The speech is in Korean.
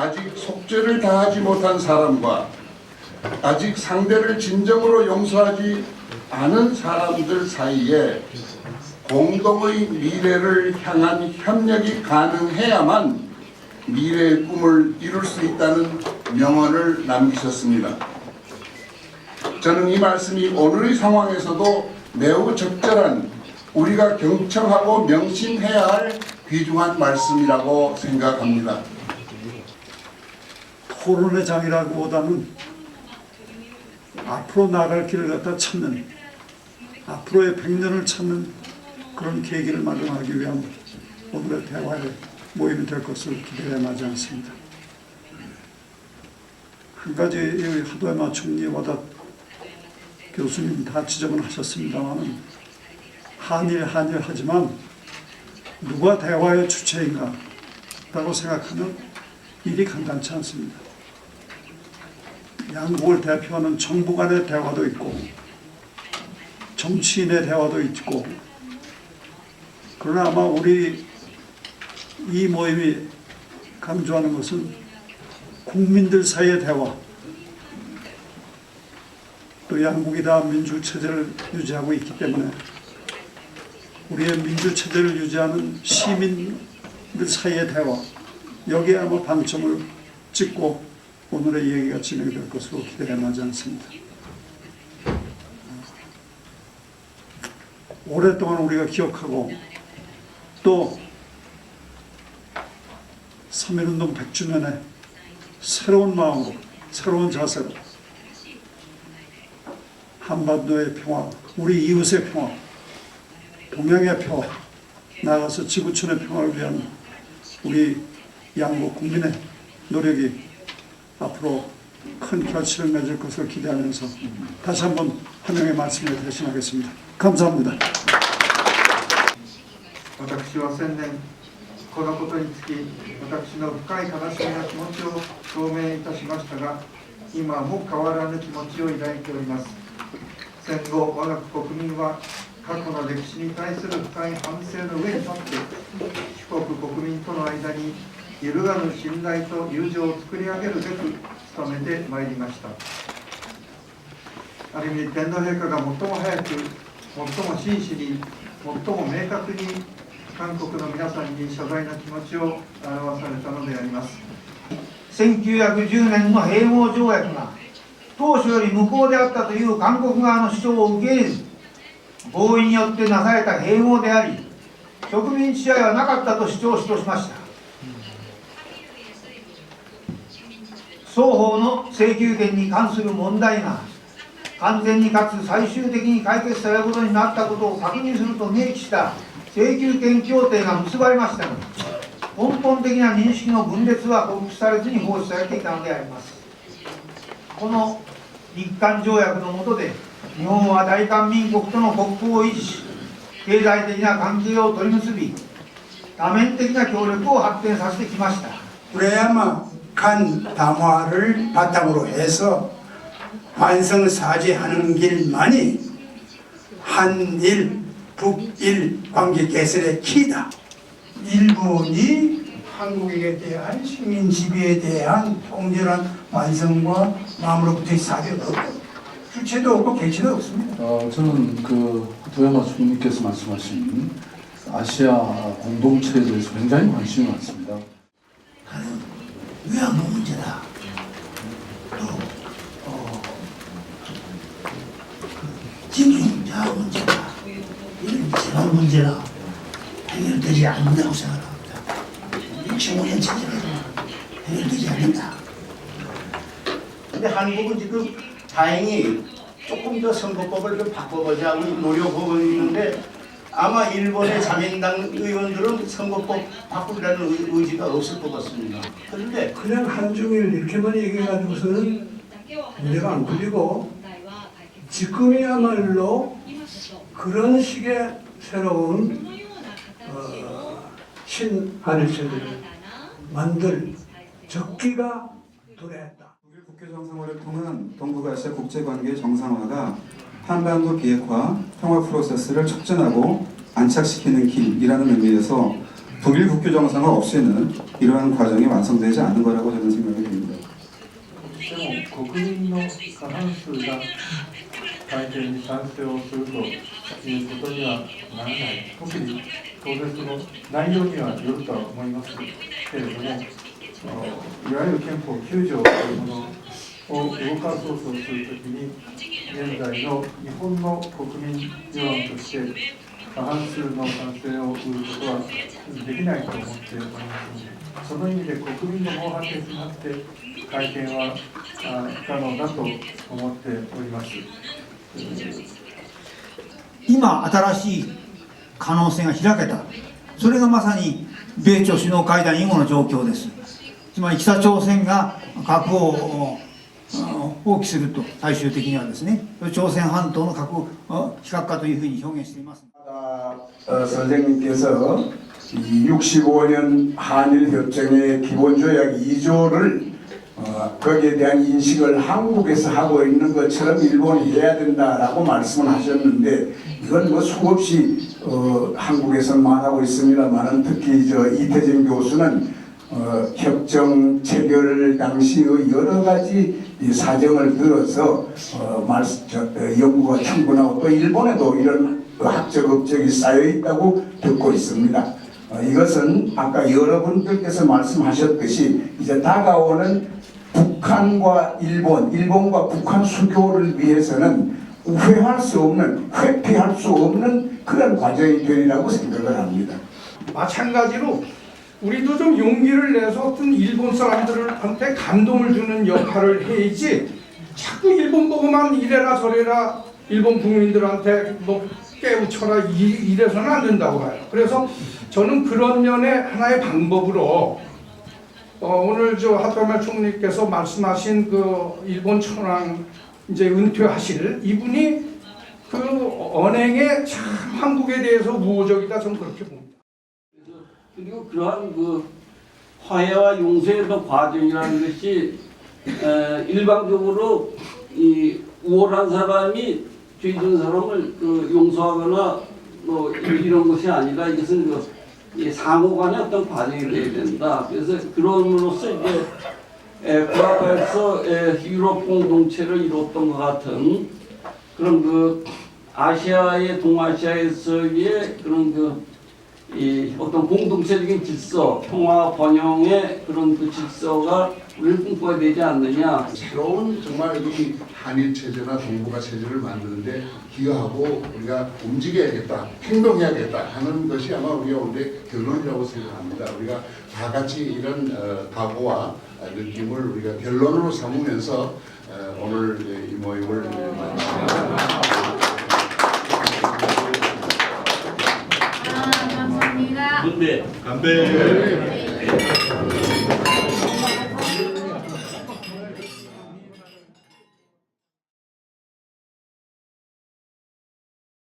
아직 속죄를 다하지 못한 사람과 아직 상대를 진정으로 용서하지 않은 사람들 사이에 공동의 미래를 향한 협력이 가능해야만 미래의 꿈을 이룰 수 있다는 명언을 남기셨습니다. 저는 이 말씀이 오늘의 상황에서도 매우 적절한 우리가 경청하고 명심해야 할 귀중한 말씀이라고 생각합니다. 토론의 장이라기보다는 앞으로 나갈 길을 갖다 찾는 앞으로의 백년을 찾는 그런 계기를 마련하기 위한 오늘의 대화의 모임이 될 것을 기대해 마지 않습니다. 한 가지 이 하도야마 총리와다 교수님 다 지적은 하셨습니다만은 한일 한일 하지만 누가 대화의 주체인가 라고 생각하면 일이 간단치 않습니다. 양국을 대표하는 정부 간의 대화도 있고 정치인의 대화도 있고 그러나 아마 우리 이 모임이 강조하는 것은 국민들 사이의 대화 또 양국이 다 민주 체제를 유지하고 있기 때문에 우리의 민주 체제를 유지하는 시민들 사이의 대화 여기에 아마 방점을 찍고 오늘의 얘기가 진행될 것으로 기대해 마지 않습니다. 오랫동안 우리가 기억하고 또 3.1운동 100주년에 새로운 마음으로 새로운 자세로 한반도의 평화, 우리 이웃의 평화, 동양의 평화, 나아가서 지구촌의 평화를 위한 우리 양국 국민의 노력이 앞으로 큰 결실을 맺을 것을 기대하면서 다시 한번 환영의 말씀을 대신하겠습니다. 감사합니다. このことにつき私の深い悲しみな気持ちを表明いたしましたが今も変わらぬ気持ちを抱いております。戦後我が国民は過去の歴史に対する深い反省の上に立って四国国民との間に揺るがぬ信頼と友情を作り上げるべく努めてまいりました。ある意味天皇陛下が最も早く最も真摯に最も明確に韓国の皆さんに謝罪の気持ちを表されたのであります。1910年の併合条約が当初より無効であったという韓国側の主張を受け入れず合意によってなされた併合であり植民地支配はなかったと主張しとしました。双方の請求権に関する問題が完全にかつ最終的に解決されることになったことを確認すると明記した請求権協定が結ばれましたが根本的な認識の分裂は克服されずに放置されていたのでありますこの日韓条約の下で日本は大韓民国との国交を維持し経済的な関係を取り結び多面的な協力を発展させてきました 그래야만 간 담화를 바탕으로 해서 반성사죄하는 길만이 한일, 북일 관계 개선의 키다. 일본이 한국에 대한 식민 지배에 대한 통렬한 완성과 마음으로부터의 사죄가 없고 주체도 없고 개체도 없습니다. 어, 저는 그 도야마 총리께서 말씀하신 아시아 공동체에 대해서 굉장히 관심이 많습니다. 하는 외환도 문제다. 또 어, 그 징용자 문제다. 문제가 해결되지 않는다고 생각합니다. 65년 체제가 해결되지 않는다. 근데 한국은 지금 다행히 조금 더 선거법을 좀 바꿔보자 고 노력하고 있는데 아마 일본의 자민당 의원들은 선거법 바꾸려는 의- 의지가 없을 것 같습니다. 그런데 그냥 한중일 이렇게만 얘기해가지고서는 문제가 안 풀리고 지금이야말로 그런 식의 새로운 어, 신한일체제를 만들 적기가 도래했다. 독일 국회 정상화를 통한 동북아시아 국제관계 정상화가 한반도 비핵화 평화 프로세스를 촉진하고 안착시키는 길이라는 의미에서 북일 국교 정상화 없이는 이러한 과정이 완성되지 않는 거라고 저는 생각이 듭니다. でも国民の過半数が改憲に賛成をすると いうことにはならない、特に当然その内容にはよるとは思いますけれども、いわゆる憲法9条というものを動かそうとするときに、現在の日本の国民世論として、過半数の賛成を得ることはできないと思っておりますので、その意味で国民の猛反決になって、会見は不可能だと思っております。今新しい可能性が開けたそれがまさに米朝首脳会談以後の状況ですつまり北朝鮮が核をあの放棄すると最終的にはですね朝鮮半島の核あ非核化というふうに表現しています 어, 선생님께서 이 65년 한일 협정의 기본 조약 2조를 어, 거기에 대한 인식을 한국에서 하고 있는 것처럼 일본이 해야 된다라고 말씀을 하셨는데 이건 뭐 수없이 어, 한국에서만 하고 있습니다만은 특히 저 이태정 교수는 어, 협정 체결 당시의 여러 가지 이 사정을 들어서 어, 말씀, 저, 어, 연구가 충분하고 또 일본에도 이런 학적 업적이 쌓여 있다고 듣고 있습니다. 어, 이것은 아까 여러분들께서 말씀하셨듯이 이제 다가오는 북한과 일본, 일본과 북한 수교를 위해서는 우회할 수 없는, 회피할 수 없는 그런 과정이 되리라고 생각을 합니다. 마찬가지로 우리도 좀 용기를 내서 어떤 일본 사람들한테 감동을 주는 역할을 해야지 자꾸 일본 보고만 이래라 저래라 일본 국민들한테 뭐 깨우쳐라 이- 이래서는 안 된다고 봐요. 그래서 저는 그런 면의 하나의 방법으로 어, 오늘 저 하토야마 총리께서 말씀하신 그 일본 천황 이제 은퇴하실 이분이 그 언행에 참 한국에 대해서 우호적이다 저는 그렇게 봅니다. 그리고 그러한 그 화해와 용서의 과정이라는 것이 에, 일방적으로 이 우월한 사람이 죄진 사람을 그 용서하거나 뭐 이런 것이 아니라 이것은 그이 상호간의 어떤 과정이 되어야 된다. 그래서 그럼으로써 이제 에, 구라바에서 에, 유럽 공동체를 이뤘던 것 같은 그런 그 아시아의 동아시아에서의 그런 그 이 어떤 공동체적인 질서, 평화 번영의 그런 그 질서가 우리를 꿈꿔야 되지 않느냐. 새로운 정말 이 한일 체제나 동북아 체제를 만드는데 기여하고 우리가 움직여야겠다, 행동해야겠다 하는 것이 아마 우리가 오늘 결론이라고 생각합니다. 우리가 다 같이 이런 어, 각오와 느낌을 우리가 결론으로 삼으면서 어, 오늘 이 모임을 마칩니다. 감사합니다. 근데 네.